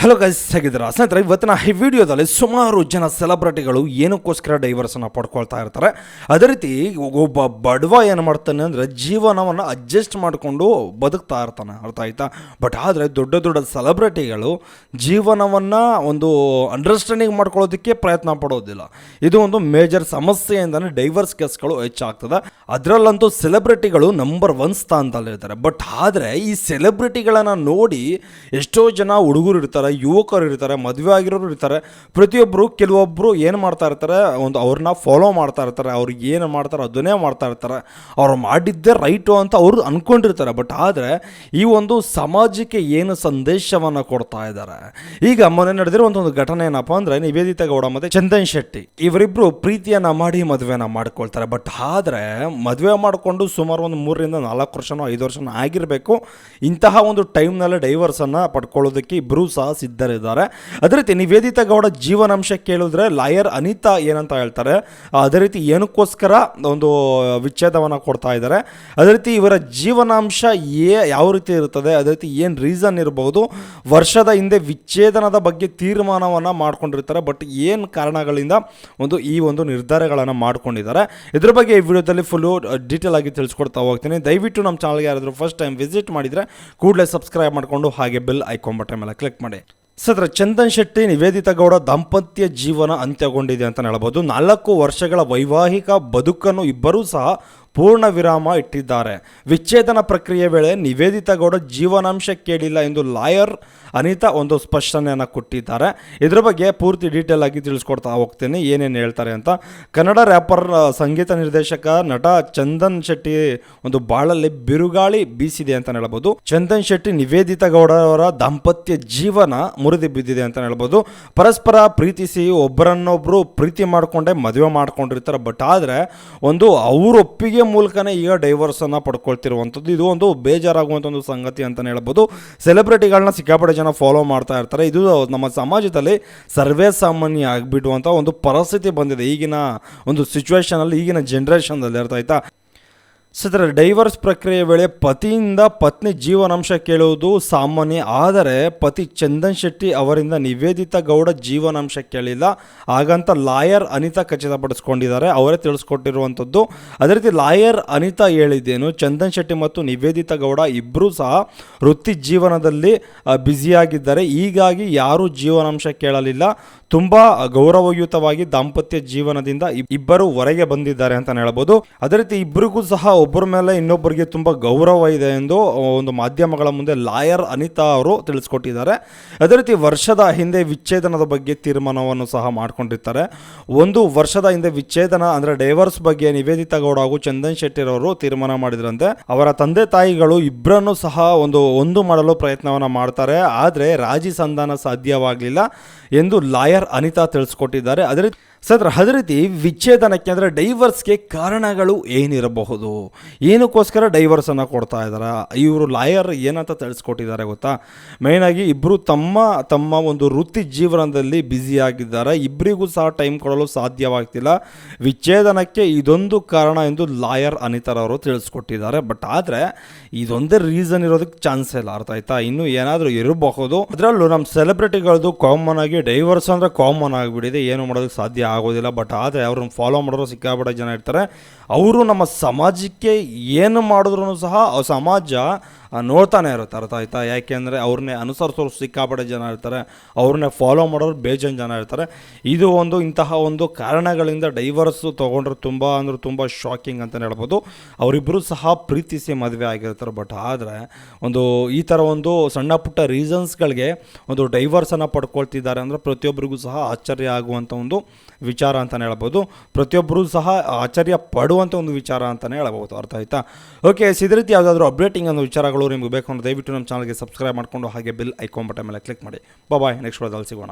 Hello guys ಹೇಗಿದ್ದೀರಾ? ಸ್ನೇಹಿತರೆ, ಇವತ್ತಿನ ಈ ವಿಡಿಯೋದಲ್ಲಿ ಸುಮಾರು ಜನ ಸೆಲೆಬ್ರಿಟಿಗಳು ಏನಕ್ಕೋಸ್ಕರ ಡೈವರ್ಸನ್ನು ಪಡ್ಕೊಳ್ತಾ ಇರ್ತಾರೆ. ಅದೇ ರೀತಿ ಒಬ್ಬ ಬಡವ ಏನು ಮಾಡ್ತಾನೆ ಅಂದರೆ ಜೀವನವನ್ನು ಅಡ್ಜಸ್ಟ್ ಮಾಡಿಕೊಂಡು ಬದುಕ್ತಾ ಇರ್ತಾನೆ, ಅರ್ಥ ಆಯ್ತಾ? ಬಟ್ ಆದರೆ ದೊಡ್ಡ ದೊಡ್ಡ ಸೆಲೆಬ್ರಿಟಿಗಳು ಜೀವನವನ್ನು ಒಂದು ಅಂಡರ್ಸ್ಟ್ಯಾಂಡಿಂಗ್ ಮಾಡ್ಕೊಳ್ಳೋದಕ್ಕೆ ಪ್ರಯತ್ನ ಪಡೋದಿಲ್ಲ. ಇದು ಒಂದು ಮೇಜರ್ ಸಮಸ್ಯೆಯಿಂದಲೇ ಡೈವರ್ಸ್ ಕೇಸ್ಗಳು ಹೆಚ್ಚಾಗ್ತದೆ. ಅದರಲ್ಲಂತೂ ಸೆಲೆಬ್ರಿಟಿಗಳು ನಂಬರ್ ಒನ್ ಸ್ಥಾನದಲ್ಲಿರ್ತಾರೆ. ಬಟ್ ಆದರೆ ಈ ಸೆಲೆಬ್ರಿಟಿಗಳನ್ನು ನೋಡಿ ಎಷ್ಟೋ ಜನ ಹುಡುಗರು ಇರ್ತಾರೆ. ಯುವಕರು ಇರ್ತಾರೆ, ಮದುವೆ ಆಗಿರೋರು ಇರ್ತಾರೆ. ಪ್ರತಿಯೊಬ್ಬರು ಕೆಲವೊಬ್ಬರು ಏನು ಮಾಡ್ತಾ ಇರ್ತಾರೆ, ಒಂದು ಅವ್ರನ್ನ ಫಾಲೋ ಮಾಡ್ತಾ ಇರ್ತಾರೆ ಅವ್ರಿಗೆ ಏನು ಮಾಡ್ತಾರೆ ಅದನ್ನೇ ಮಾಡ್ತಾ ಇರ್ತಾರೆ. ಅವ್ರು ಮಾಡಿದ್ದೇ ರೈಟು ಅಂತ ಅವರು ಅಂದ್ಕೊಂಡಿರ್ತಾರೆ ಬಟ್ ಆದರೆ ಈ ಒಂದು ಸಮಾಜಕ್ಕೆ ಏನು ಸಂದೇಶವನ್ನು ಕೊಡ್ತಾ ಇದ್ದಾರೆ? ಈಗ ಮೊನ್ನೆ ನಡೆದಿರೋ ಒಂದು ಘಟನೆ ಏನಪ್ಪ ಅಂದರೆ ನಿವೇದಿತಾ ಗೌಡ ಮತ್ತು ಚಂದನ್ ಶೆಟ್ಟಿ ಇವರಿಬ್ಬರು ಪ್ರೀತಿಯನ್ನು ಮಾಡಿ ಮದುವೆನ ಮಾಡ್ಕೊಳ್ತಾರೆ. ಬಟ್ ಆದರೆ ಮದುವೆ ಮಾಡಿಕೊಂಡು ಸುಮಾರು ಒಂದು ಮೂರರಿಂದ ನಾಲ್ಕು ವರ್ಷನೋ ಐದು ವರ್ಷನೋ ಆಗಿರಬೇಕು. ಇಂತಹ ಒಂದು ಟೈಮ್ನಲ್ಲೇ ಡೈವರ್ಸನ್ನು ಪಡ್ಕೊಳ್ಳೋದಕ್ಕೆ ಇಬ್ಬರೂ ಸಹ ಸಿದ್ಧರಿದ್ದಾರೆ. ಅದೇ ರೀತಿ ನಿವೇದಿತಾ ಗೌಡ ಜೀವನಾಂಶ ಕೇಳಿದ್ರೆ ಲಾಯರ್ ಅನಿತಾ ಏನಂತ ಹೇಳ್ತಾರೆ. ಅದೇ ರೀತಿ ಏನಕ್ಕೋಸ್ಕರ ಒಂದು ವಿಚ್ಛೇದವನ್ನು ಕೊಡ್ತಾ ಇದ್ದಾರೆ. ಅದೇ ರೀತಿ ಇವರ ಜೀವನಾಂಶ ಏ ಯಾವ ರೀತಿ ಇರುತ್ತದೆ, ಅದೇ ರೀತಿ ಏನು ರೀಸನ್ ಇರಬಹುದು ವರ್ಷದ ಹಿಂದೆ ವಿಚ್ಛೇದನದ ಬಗ್ಗೆ ತೀರ್ಮಾನವನ್ನು ಮಾಡ್ಕೊಂಡಿರ್ತಾರೆ. ಬಟ್ ಏನು ಕಾರಣಗಳಿಂದ ಒಂದು ಈ ಒಂದು ನಿರ್ಧಾರಗಳನ್ನು ಮಾಡ್ಕೊಂಡಿದ್ದಾರೆ, ಇದ್ರ ಬಗ್ಗೆ ಈ ವಿಡಿಯೋದಲ್ಲಿ ಫುಲ್ಲು ಡೀಟೇಲ್ ಆಗಿ ತಿಳಿಸ್ಕೊಡ್ತಾ ಹೋಗ್ತೀನಿ. ದಯವಿಟ್ಟು ನಮ್ಮ ಚಾನಲ್ಗೆ ಯಾರಾದರೂ ಫಸ್ಟ್ ಟೈಮ್ ವಿಸಿಟ್ ಮಾಡಿದರೆ ಕೂಡಲೇ ಸಬ್ಸ್ಕ್ರೈಬ್ ಮಾಡಿಕೊಂಡು ಹಾಗೆ ಬೆಲ್ ಐಕಾನ್ ಬಟನ್ ಕ್ಲಿಕ್ ಮಾಡಿ. ಸದ್ರ ಚಂದನ್ ಶೆಟ್ಟಿ ನಿವೇದಿತಾ ಗೌಡ ದಾಂಪತ್ಯ ಜೀವನ ಅಂತ್ಯಗೊಂಡಿದೆ ಅಂತ ಹೇಳ್ಬೋದು. ನಾಲ್ಕು ವರ್ಷಗಳ ವೈವಾಹಿಕ ಬದುಕನ್ನು ಇಬ್ಬರೂ ಸಹ ಪೂರ್ಣ ವಿರಾಮ ಇಟ್ಟಿದ್ದಾರೆ. ವಿಚ್ಛೇದನ ಪ್ರಕ್ರಿಯೆ ವೇಳೆ ನಿವೇದಿತ ಗೌಡ ಜೀವನಾಂಶ ಕೇಳಿಲ್ಲ ಎಂದು ಲಾಯರ್ ಅನಿತಾ ಒಂದು ಸ್ಪಷ್ಟನೆಯನ್ನು ಕೊಟ್ಟಿದ್ದಾರೆ. ಇದರ ಬಗ್ಗೆ ಪೂರ್ತಿ ಡೀಟೇಲ್ ಆಗಿ ತಿಳಿಸ್ಕೊಡ್ತಾ ಹೋಗ್ತೇನೆ. ಏನೇನು ಹೇಳ್ತಾರೆ ಅಂತ. ಕನ್ನಡ ರ್ಯಾಪರ್ ಸಂಗೀತ ನಿರ್ದೇಶಕ ನಟ ಚಂದನ್ ಶೆಟ್ಟಿ ಒಂದು ಬಾಳಲ್ಲಿ ಬಿರುಗಾಳಿ ಬೀಸಿದೆ ಅಂತ ಹೇಳ್ಬೋದು. ಚಂದನ್ ಶೆಟ್ಟಿ ನಿವೇದಿತ ಗೌಡರವರ ದಾಂಪತ್ಯ ಜೀವನ ಮುರಿದು ಬಿದ್ದಿದೆ ಅಂತ ಹೇಳ್ಬೋದು. ಪರಸ್ಪರ ಪ್ರೀತಿಸಿ ಒಬ್ಬರನ್ನೊಬ್ಬರು ಪ್ರೀತಿ ಮಾಡಿಕೊಂಡೇ ಮದುವೆ ಮಾಡ್ಕೊಂಡಿರ್ತಾರೆ. ಬಟ್ ಆದರೆ ಒಂದು ಅವ್ರ ಒಪ್ಪಿಗೆ ಮೂಲಕನೇ ಈಗ ಡೈವರ್ಸನ್ನು ಪಡ್ಕೊಳ್ತಿರುವಂಥದ್ದು. ಇದು ಒಂದು ಬೇಜಾರಾಗುವಂಥ ಒಂದು ಸಂಗತಿ ಅಂತಲೇ ಹೇಳ್ಬೋದು. ಸೆಲೆಬ್ರಿಟಿಗಳನ್ನ ಸಿಕ್ಕಾಪಟ್ಟೆ ಜನ ಫಾಲೋ ಮಾಡ್ತಾ ಇರ್ತಾರೆ. ಇದು ನಮ್ಮ ಸಮಾಜದಲ್ಲಿ ಸರ್ವೇ ಸಾಮಾನ್ಯ ಆಗಿಬಿಡುವಂಥ ಒಂದು ಪರಿಸ್ಥಿತಿ ಬಂದಿದೆ. ಈಗಿನ ಒಂದು ಸಿಚುವೇಶನಲ್ಲಿ ಈಗಿನ ಜನ್ರೇಷನ್ದಲ್ಲಿ ಅರ್ಥ ಆಯ್ತಾ? ಸದ್ರ ಡೈವರ್ಸ್ ಪ್ರಕ್ರಿಯೆ ವೇಳೆ ಪತಿಯಿಂದ ಪತ್ನಿ ಜೀವನಾಂಶ ಕೇಳುವುದು ಸಾಮಾನ್ಯ, ಆದರೆ ಪತಿ ಚಂದನ್ ಶೆಟ್ಟಿ ಅವರಿಂದ ನಿವೇದಿತ ಗೌಡ ಜೀವನಾಂಶ ಕೇಳಿಲ್ಲ. ಹಾಗಂತ ಲಾಯರ್ ಅನಿತಾ ಖಚಿತಪಡಿಸ್ಕೊಂಡಿದ್ದಾರೆ, ಅವರೇ ತಿಳಿಸ್ಕೊಟ್ಟಿರುವಂಥದ್ದು. ಅದೇ ರೀತಿ ಲಾಯರ್ ಅನಿತಾ ಹೇಳಿದ್ದೇನು, ಚಂದನ್ ಶೆಟ್ಟಿ ಮತ್ತು ನಿವೇದಿತ ಗೌಡ ಇಬ್ಬರೂ ಸಹ ವೃತ್ತಿ ಜೀವನದಲ್ಲಿ ಬ್ಯುಸಿಯಾಗಿದ್ದಾರೆ. ಹೀಗಾಗಿ ಯಾರೂ ಜೀವನಾಂಶ ಕೇಳಲಿಲ್ಲ. ತುಂಬ ಗೌರವಯುತವಾಗಿ ದಾಂಪತ್ಯ ಜೀವನದಿಂದ ಇಬ್- ಇಬ್ಬರು ಹೊರಗೆ ಬಂದಿದ್ದಾರೆ ಅಂತ ಹೇಳ್ಬೋದು. ಅದೇ ರೀತಿ ಇಬ್ಬರಿಗೂ ಸಹ ಒಬ್ಬರ ಮೇಲೆ ಇನ್ನೊಬ್ಬರಿಗೆ ತುಂಬ ಗೌರವ ಇದೆ ಎಂದು ಒಂದು ಮಾಧ್ಯಮಗಳ ಮುಂದೆ ಲಾಯರ್ ಅನಿತಾ ಅವರು ತಿಳಿಸ್ಕೊಟ್ಟಿದ್ದಾರೆ. ಅದೇ ರೀತಿ ವರ್ಷದ ಹಿಂದೆ ವಿಚ್ಛೇದನದ ಬಗ್ಗೆ ತೀರ್ಮಾನವನ್ನು ಸಹ ಮಾಡಿಕೊಂಡಿರ್ತಾರೆ. ಒಂದು ವರ್ಷದ ಹಿಂದೆ ವಿಚ್ಛೇದನ ಅಂದರೆ ಡೈವರ್ಸ್ ಬಗ್ಗೆ ನಿವೇದಿತಾ ಗೌಡ ಹಾಗೂ ಚಂದನ್ ಶೆಟ್ಟಿರವರು ತೀರ್ಮಾನ ಮಾಡಿದ್ರಂತೆ. ಅವರ ತಂದೆ ತಾಯಿಗಳು ಇಬ್ಬರನ್ನು ಸಹ ಒಂದು ಒಂದು ಮಾಡಲು ಪ್ರಯತ್ನವನ್ನು ಮಾಡ್ತಾರೆ. ಆದರೆ ರಾಜಿ ಸಂಧಾನ ಸಾಧ್ಯವಾಗಲಿಲ್ಲ ಎಂದು ಲಾಯರ್ ಅನಿತಾ ತಿಳಿಸ್ಕೊಟ್ಟಿದ್ದಾರೆ. ಅದೇ ರೀತಿ ಸರ್ ಅದೇ ರೀತಿ ವಿಚ್ಛೇದನಕ್ಕೆ ಅಂದರೆ ಡೈವರ್ಸ್ಗೆ ಕಾರಣಗಳು ಏನಿರಬಹುದು? ಏನಕ್ಕೋಸ್ಕರ ಡೈವರ್ಸನ್ನು ಕೊಡ್ತಾ ಇದ್ದಾರೆ ಇವರು ಲಾಯರ್ ಏನಂತ ತಿಳಿಸ್ಕೊಟ್ಟಿದ್ದಾರೆ ಗೊತ್ತಾ? ಮೇಯ್ನಾಗಿ ಇಬ್ಬರು ತಮ್ಮ ತಮ್ಮ ಒಂದು ವೃತ್ತಿ ಜೀವನದಲ್ಲಿ ಬ್ಯುಸಿಯಾಗಿದ್ದಾರೆ ಇಬ್ಬರಿಗೂ ಸಹ ಟೈಮ್ ಕೊಡಲು ಸಾಧ್ಯವಾಗ್ತಿಲ್ಲ. ವಿಚ್ಛೇದನಕ್ಕೆ ಇದೊಂದು ಕಾರಣ ಎಂದು ಲಾಯರ್ ಅನಿತಾರವರು ತಿಳಿಸ್ಕೊಟ್ಟಿದ್ದಾರೆ. ಬಟ್ ಆದರೆ ಇದೊಂದೇ ರೀಸನ್ ಇರೋದಕ್ಕೆ ಚಾನ್ಸ್ ಇಲ್ಲ. ಅರ್ಥ ಆಯ್ತಾ? ಇನ್ನು ಏನಾದರೂ ಇರಬಹುದು. ಅದರಲ್ಲೂ ನಮ್ಮ ಸೆಲೆಬ್ರಿಟಿಗಳದ್ದು ಕಾಮನ್ ಆಗಿ, ಡೈವರ್ಸ್ ಅಂದರೆ ಕಾಮನ್ ಆಗಿಬಿಟ್ಟಿದೆ. ಏನು ಮಾಡೋದಕ್ಕೆ ಸಾಧ್ಯ ಆಗೋದಿಲ್ಲ ಬಟ್ ಆದರೆ ಅವ್ರನ್ನ ಫಾಲೋ ಮಾಡೋರು ಸಿಕ್ಕಾಪಟ್ಟೆ ಜನ ಇರ್ತಾರೆ. ಅವರು ನಮ್ಮ ಸಮಾಜಕ್ಕೆ ಏನು ಮಾಡಿದ್ರು ಸಹ ಸಮಾಜ ನೋಡ್ತಾನೆ ಇರುತ್ತೆ, ಅರ್ಥ ಆಯ್ತಾ? ಯಾಕೆಂದರೆ ಅವ್ರನ್ನೇ ಅನುಸರಿಸೋರು ಸಿಕ್ಕಾಪಟ್ಟೆ ಜನ ಇರ್ತಾರೆ, ಅವ್ರನ್ನೇ ಫಾಲೋ ಮಾಡೋರು ಬೇಜನ್ ಜನ ಇರ್ತಾರೆ. ಇದು ಒಂದು ಇಂತಹ ಒಂದು ಕಾರಣಗಳಿಂದ ಡೈವರ್ಸ್ ತೊಗೊಂಡ್ರೆ ತುಂಬ ಅಂದ್ರೆ ತುಂಬ ಶಾಕಿಂಗ್ ಅಂತಲೇ ಹೇಳ್ಬೋದು. ಅವರಿಬ್ಬರು ಸಹ ಪ್ರೀತಿಸಿ ಮದುವೆ ಆಗಿರ್ತಾರೆ ಬಟ್ ಆದರೆ ಒಂದು ಈ ಥರ ಒಂದು ಸಣ್ಣ ಪುಟ್ಟ ರೀಸನ್ಸ್ಗಳಿಗೆ ಒಂದು ಡೈವರ್ಸನ್ನು ಪಡ್ಕೊಳ್ತಿದ್ದಾರೆ ಅಂದರೆ ಪ್ರತಿಯೊಬ್ಬರಿಗೂ ಸಹ ಆಶ್ಚರ್ಯ ಆಗುವಂಥ ಒಂದು ವಿಚಾರ ಅಂತಲೇ ಹೇಳ್ಬೋದು. ಪ್ರತಿಯೊಬ್ಬರೂ ಸಹ ಆಶ್ಚರ್ಯ ಪಡುವಂಥ ಒಂದು ವಿಚಾರ ಅಂತಲೇ ಹೇಳ್ಬೋದು, ಅರ್ಥ ಆಯ್ತಾ? ಓಕೆ ಇದೇ ರೀತಿ ಯಾವುದಾದ್ರೂ ಅಪ್ಡೇಟಿಂಗ್ ಅನ್ನೋ ವಿಚಾರಗಳು ನಿಮಗೆ ಬೇಕು ಅಂದರೆ ದಯವಿಟ್ಟು ನಮ್ಮ ಚಾನಲ್ಗೆ ಸಬ್ಸ್ಕ್ರೈಬ್ ಮಾಡಿಕೊಂಡು ಹಾಗೆ ಬಿಲ್ ಐಕಾನ್ ಬಟನ್ ಮೇಲೆ ಕ್ಲಿಕ್ ಮಾಡಿ. ಬಾಯ್ ನೆಕ್ಸ್ಟ್ ವಾರದಲ್ಲಿ ಸಿಗೋಣ.